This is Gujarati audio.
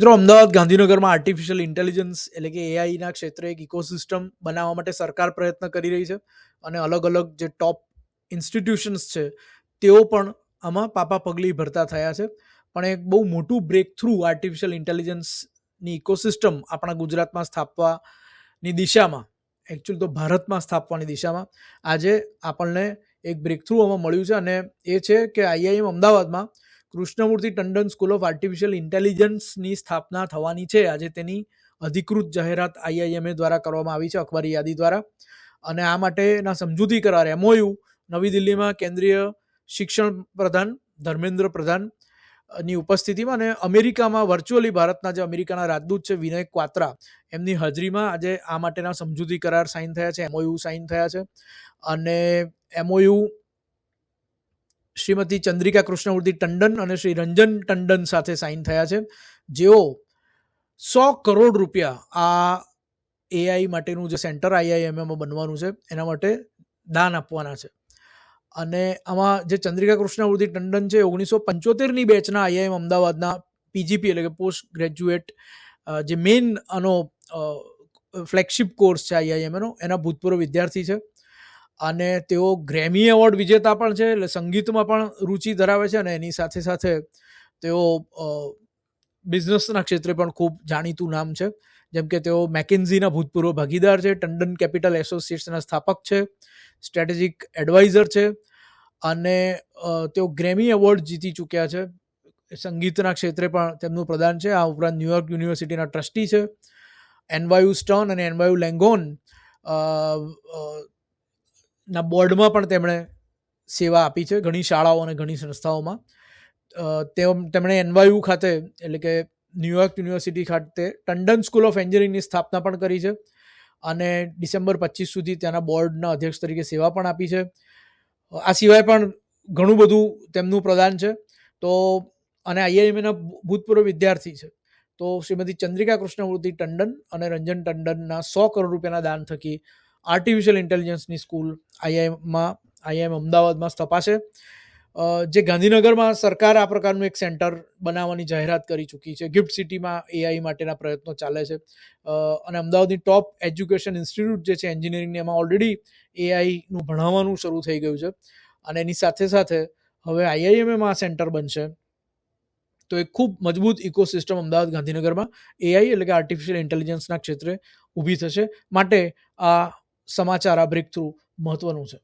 મિત્રો, અમદાવાદ ગાંધીનગરમાં આર્ટિફિશિયલ ઇન્ટેલિજન્સ એટલે કે એઆઈના ક્ષેત્રે એક ઇકોસિસ્ટમ બનાવવા માટે સરકાર પ્રયત્ન કરી રહી છે અને અલગ અલગ જે ટોપ ઇન્સ્ટિટ્યુશન્સ છે, તેઓ પણ આમાં પાપા પગલી ભરતા થયા છે. પણ એક બહુ મોટું બ્રેક થ્રુ આર્ટિફિશિયલ ઇન્ટેલિજન્સની ઇકોસિસ્ટમ આપણા ગુજરાતમાં સ્થાપવાની દિશામાં એકચ્યુઅલ તો ભારતમાં સ્થાપવાની દિશામાં, આજે આપણને એક બ્રેક થ્રુ આમાં મળ્યું છે અને એ છે કે આઈઆઈએમ અમદાવાદમાં Krishnamurthy Tandon school of artificial ઇન્ટેલિજન્સની સ્થાપના થવાની છે. આજે તેની અધિકૃત જાહેરાત આઈઆઈએમએ દ્વારા કરવામાં આવી છે, અખબારી યાદી દ્વારા. અને આ માટેના સમજૂતી કરાર એમઓયુ, નવી દિલ્હીમાં કેન્દ્રીય શિક્ષણ પ્રધાન ધર્મેન્દ્ર પ્રધાનની ઉપસ્થિતિમાં અને અમેરિકામાં વર્ચ્યુઅલી ભારતના જે અમેરિકાના રાજદૂત છે, વિનય ક્વાત્રા, એમની હાજરીમાં આજે આ માટેના સમજૂતી કરાર સાઇન થયા છે, એમઓયુ સાઇન થયા છે. અને એમઓયુ શ્રીમતી ચંદ્રિકા કૃષ્ણમૂર્તિ ટંડન અને શ્રી રંજન ટંડન સાથે સાઇન થયા છે. જેઓ સો કરોડ રૂપિયા આ એઆઈ માટેનું જે સેન્ટર આઈઆઈએમએમાં બનવાનું છે, એના માટે દાન આપવાના છે. અને આમાં જે ચંદ્રિકા કૃષ્ણમૂર્તિ ટંડન છે ઓગણીસો પંચોતેરની બેચના આઈઆઈએમ અમદાવાદના પીજીપી એટલે કે પોસ્ટ ગ્રેજ્યુએટ જે મેઇન આનો ફ્લેગશિપ કોર્સ છે આઈઆઈએમએનો એના ભૂતપૂર્વ વિદ્યાર્થી છે. અને તેઓ ગ્રેમી એવોર્ડ વિજેતા પણ છે, એટલે સંગીતમાં પણ રુચિ ધરાવે છે અને એની સાથે સાથે તેઓ બિઝનેસના ક્ષેત્રે પણ ખૂબ જાણીતું નામ છે. જેમ કે તેઓ મેકેન્ઝીના ભૂતપૂર્વ ભાગીદાર છે, ટંડન કેપિટલ એસોસિએટ્સના સ્થાપક છે, સ્ટ્રેટેજિક એડવાઇઝર છે અને તેઓ ગ્રેમી એવોર્ડ જીતી ચૂક્યા છે. સંગીતના ક્ષેત્રે પણ તેમનું પ્રદાન છે. આ ઉપરાંત ન્યુયોર્ક યુનિવર્સિટીના ટ્રસ્ટી છે. એનવાયુ સ્ટર્ન અને એનવાયુ લેંગોન ના, બોર્ડમાં પણ તેમણે સેવા આપી છે ઘણી શાળાઓ અને ઘણી સંસ્થાઓમાં. તેમ તેમણે એનવાયુ ખાતે, એટલે કે ન્યુયોર્ક યુનિવર્સિટી ખાતે ટંડન સ્કૂલ ઓફ એન્જિનિયરિંગની સ્થાપના પણ કરી છે અને ડિસેમ્બર પચીસ સુધી ત્યાંના બોર્ડના અધ્યક્ષ તરીકે સેવા પણ આપી છે. આ સિવાય પણ ઘણું બધું તેમનું પ્રદાન છે. તો, અને આઈઆઈએમના ભૂતપૂર્વ વિદ્યાર્થી છે. તો શ્રીમતી ચંદ્રિકા કૃષ્ણમૂર્તિ ટંડન અને રંજન ટંડનના સો કરોડ રૂપિયાના દાન થકી આર્ટિફિશિયલ ઇન્ટેલિજન્સની સ્કૂલ આઈઆઈએમમાં આઈઆઈએમ અમદાવાદમાં સ્થપાશે. જે ગાંધીનગરમાં સરકાર આ પ્રકારનું એક સેન્ટર બનાવવાની જાહેરાત કરી ચૂકી છે. ગિફ્ટ સિટીમાં એઆઈ માટેના પ્રયત્નો ચાલે છે. અને અમદાવાદની ટોપ એજ્યુકેશન ઇન્સ્ટિટ્યૂટ જે છે એન્જિનિયરિંગની એમાં ઓલરેડી એઆઈનું ભણાવવાનું શરૂ થઈ ગયું છે. અને એની સાથે સાથે હવે આઈઆઈએમએમાં આ સેન્ટર બનશે. તો એક ખૂબ મજબૂત ઇકોસિસ્ટમ અમદાવાદ ગાંધીનગરમાં એઆઈ એટલે કે આર્ટિફિશિયલ ઇન્ટેલિજન્સના ક્ષેત્રે ઊભી થશે. માટે આ સમાચાર આ બ્રેક થ્રુ મહત્વનું છે.